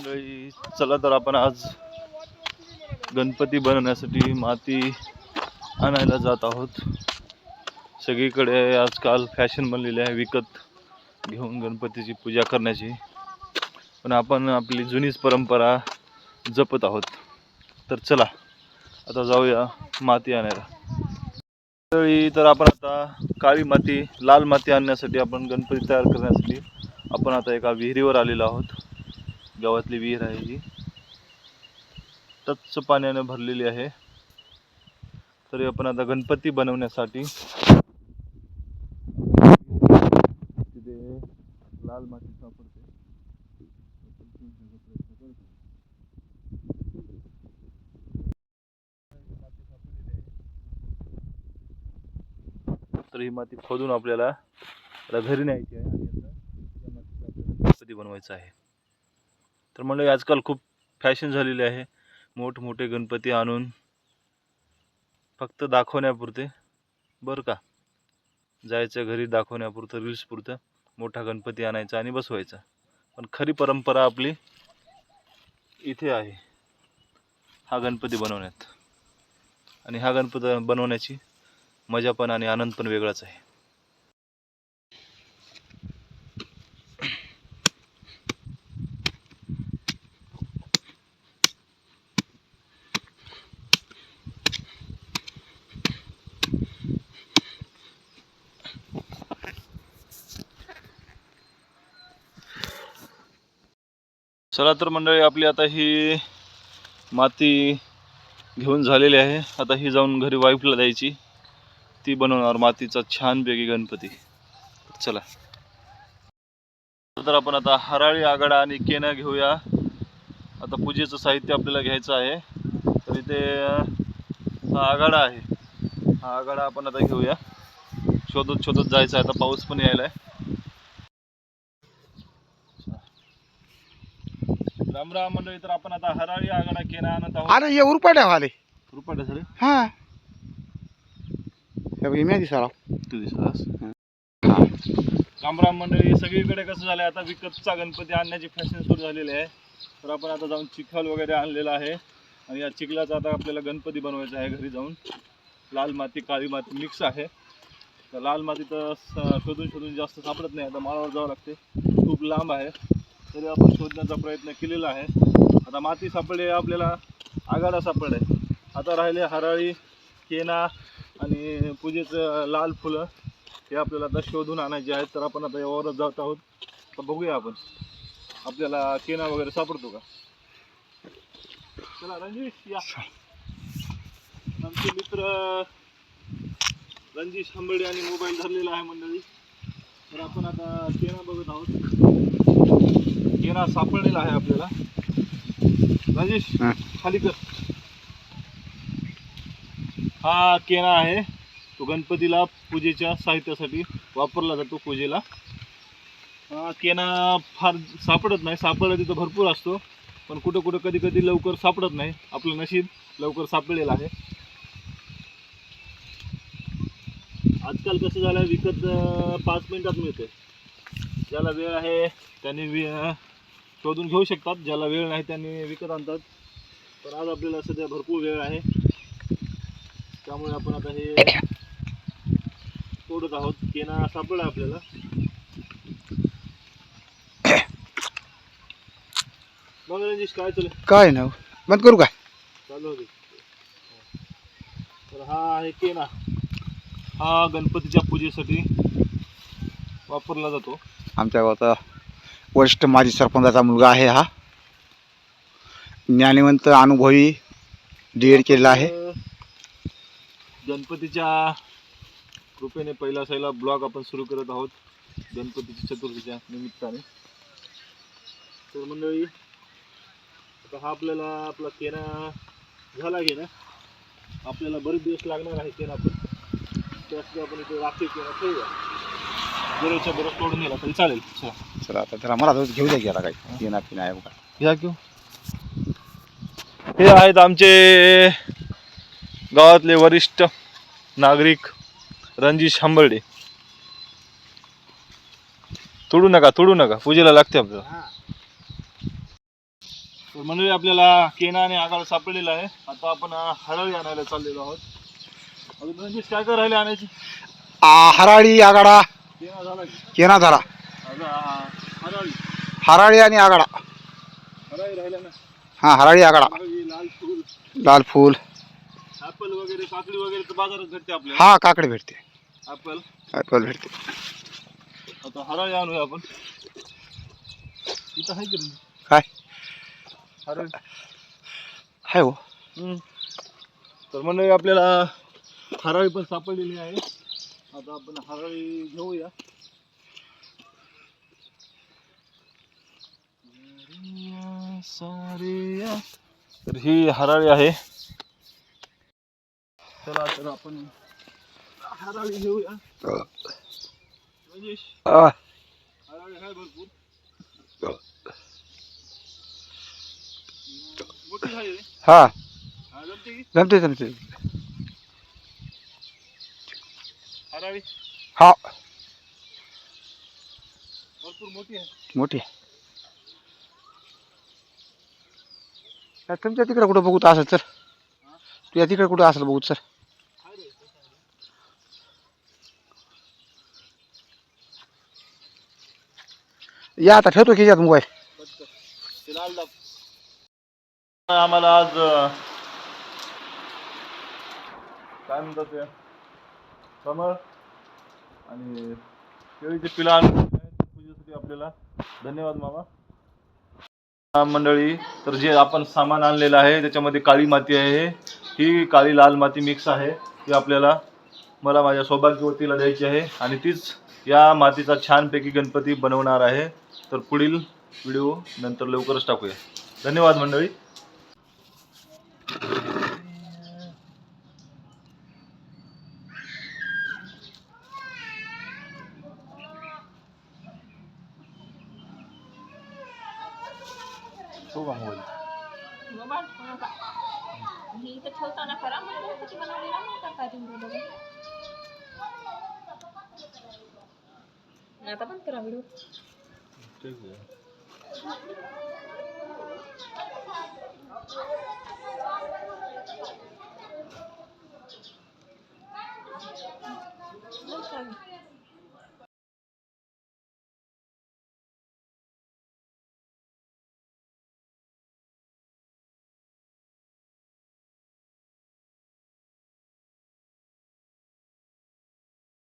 मंडळी चला तर आपण आज गणपती बनवण्यासाठी माती आणायला जात आहोत. सगळीकडे आजकाल फॅशन बनलेली आहे विकत घेऊन गणपतीची पूजा करण्याची. पण आपण आपली जुनीच परंपरा जपत आहोत. तर चला आता जाऊया माती आणायला. त्यावेळी तर आपण आता काळी माती लाल माती आणण्यासाठी आपण गणपती तयार करण्यासाठी आपण आता एका विहिरीवर आलेलो आहोत. गावातली विहीर आहे ही टच्च पाण्याने भरलेली आहे. तरी आपण आता गणपती बनवण्यासाठी तिथे लाल माती सापडते. तर ही माती खोदून आपल्याला घरी न्यायची आहे आणि आता या मातीचा आपल्याला गणपती बनवायचा आहे. तर म्हणलं आजकाल खूप फॅशन झालेली आहे. मोठमोठे गणपती आणून फक्त दाखवण्यापुरते. बरं का? जायचं घरी दाखवण्यापुरतं रील्सपुरतं मोठा गणपती आणायचा आणि बसवायचा. पण खरी परंपरा आपली इथे आहे. हा गणपती बनवण्यात. आणि हा गणपती बनवण्याची मजा पण आणि आनंद पण वेगळाच आहे. चला तर मंडळी आपली आता ही माती घेऊन झालेली आहे. आता ही जाऊन घरी वाईफला द्यायची. ती बनवणार मातीचा छानपैकी गणपती. चला. तर आपण आता हराळी आगाडा आणि केना घेऊया. आता पूजेचं साहित्य आपल्याला घ्यायचं आहे. तर इथे हा आगाडा आहे. हा आगाडा आपण आता घेऊया. शोधत शोधत जायचं आहे. आता पाऊस पण यायला आहे राम राम मंडळी तर आपण आता हराळी आगाडा केना आणत आहोत अरे ये उरपाट्या वाले रुपये सर. हा. हे बघ, मी दिसाला तू दिसलास हा. रामराम मंडळी सगळीकडे कसं झालंय? आता विकतचा गणपती आणण्याची फॅशन सुरू झालेली आहे. तर आपण आता जाऊन चिखल वगैरे आणलेला आहे. आणि या चिखलाचा आता आपल्याला गणपती बनवायचा आहे घरी जाऊन. लाल माती काळी माती मिक्स आहे. तर लाल माती तर स- शोधून शोधून जास्त सापडत नाही. आता माळावर जावं लागते. खूप लांब आहे. तरी आपण शोधण्याचा प्रयत्न केलेला आहे. आता माती सापडली आहे आपल्याला आगाडा सापडले आता राहिले हराळी केना आणि पूजेचं लाल फुलं हे आपल्याला आता शोधून आणायचे आहेत. तर आपण आता यावरच जात आहोत. तर बघूया आपण. आपल्याला केना वगैरे सापडतो का? चला रणजीश या. आमचे मित्र रणजीश हंबर्डे आणि मोबाईल धरलेला आहे मंडळी. तर आपण आता केना बघत आहोत. केना सापडलेला आहे आपल्याला. रणजिश हा. खाली कर. हा केना आहे. तो गणपतीला पूजेच्या साहित्यासाठी वापरला जातो पूजेला. हा केना फार सापडत नाही. सापडला तिथं भरपूर असतो. पण कुठं कुठं कधी कधी लवकर सापडत नाही. आपलं नशीब लवकर सापडलेलं आहे. आजकाल कसं झालं? विकत अं, पाच मिनिटात मिळते ज्याला वेळ आहे त्यांनी वि शोधून घेऊ शकतात ज्याला वेळ नाही त्यांनी विकत आणतात. पण आज आपल्याला सध्या भरपूर वेळ आहे. त्यामुळे आपण आता हे तोडत आहोत. केना सापडला आपल्याला. मग रणजिश काय चालू काय ना बंद करू काय? चालू होते तर हा आहे केना. हा गणपतीच्या पूजेसाठी वापरला जातो. आमच्या गावाचा वरिष्ठ माजी सरपंचाचा मुलगा आहे हा. ज्ञानिवंत अनुभवी डी एड केलेला आहे. गणपतीच्या कृपेने पहिला सैला ब्लॉग आपण सुरू करत आहोत. गणपतीच्या चतुर्थीच्या निमित्ताने. तर मंडळी आता हा आपल्याला आपला केना झाला घेणं आपल्याला बरेच दिवस लागणार आहे केना पण. त्यासाठी आपण इथे राखीव केना ठेवूया. बरोबरच्या बरोबर तोडून गेला तरी चालेल. चला. चला आता त्याला मला घेऊ द्या गेला काय पिना पिना आहे बघा. या घेऊ हे. आहेत आमचे गावातले वरिष्ठ नागरिक रणजिश हंबर्डे. तोडू नका तोडू नका. पूजेला लागते आपल्याला तर मंडळी आपल्याला केना आणि आगाळ सापडलेला आहे. आता आपण हरळी आणायला चाललेलो आहोत. अजून रणजित काय काय राहिले आणायचे? हराळी आगाडा. केना झाला? हरळी. आणि आगाडा. हा हराळी आगाडा. लाल फूल. लाल फूल. ऍपल वगैरे काकडी वगैरे तर बाजारात भेटते आपल्याला. हा काकडे भेटते. ऍपल भेटते? काय? आहे हो. तर मंडळी आपल्याला हराळी पण सापडलेली आहे. आता आपण हराळी घेऊया. तर ही हराळी आहे. चला तर आपण हराळी घेऊया. हराळी आहे भरपूर. मोठी. हा. जमते? जमते जमते. हराळी हा भरपूर मोठी आहे मोठी आहे. तुमच्या तिकडे कुठं बघू असं सर तुझ्या तिकडे कुठं असेल बघू सर या आता ठेवतो की यात मोबाईल. ते. आम्हाला आज काय म्हणतात कमळ आणि केळीचे पिला आणून पूजेसाठी आपल्याला धन्यवाद मामा. मंडळी तर जे आपण सामान आणलेलं आहे त्याच्यामध्ये काळी माती आहे ही. काळी लाल माती मिक्स आहे. ती आपल्याला मला माझ्या सौभाग्यवतीला द्यायची आहे. आणि तीच या मातीचा छानपैकी गणपती बनवणार आहे. तर पुढील व्हिडिओ नंतर लवकरच टाकूया. धन्यवाद मंडळी. हो का मोबाईल मोबाईल फोन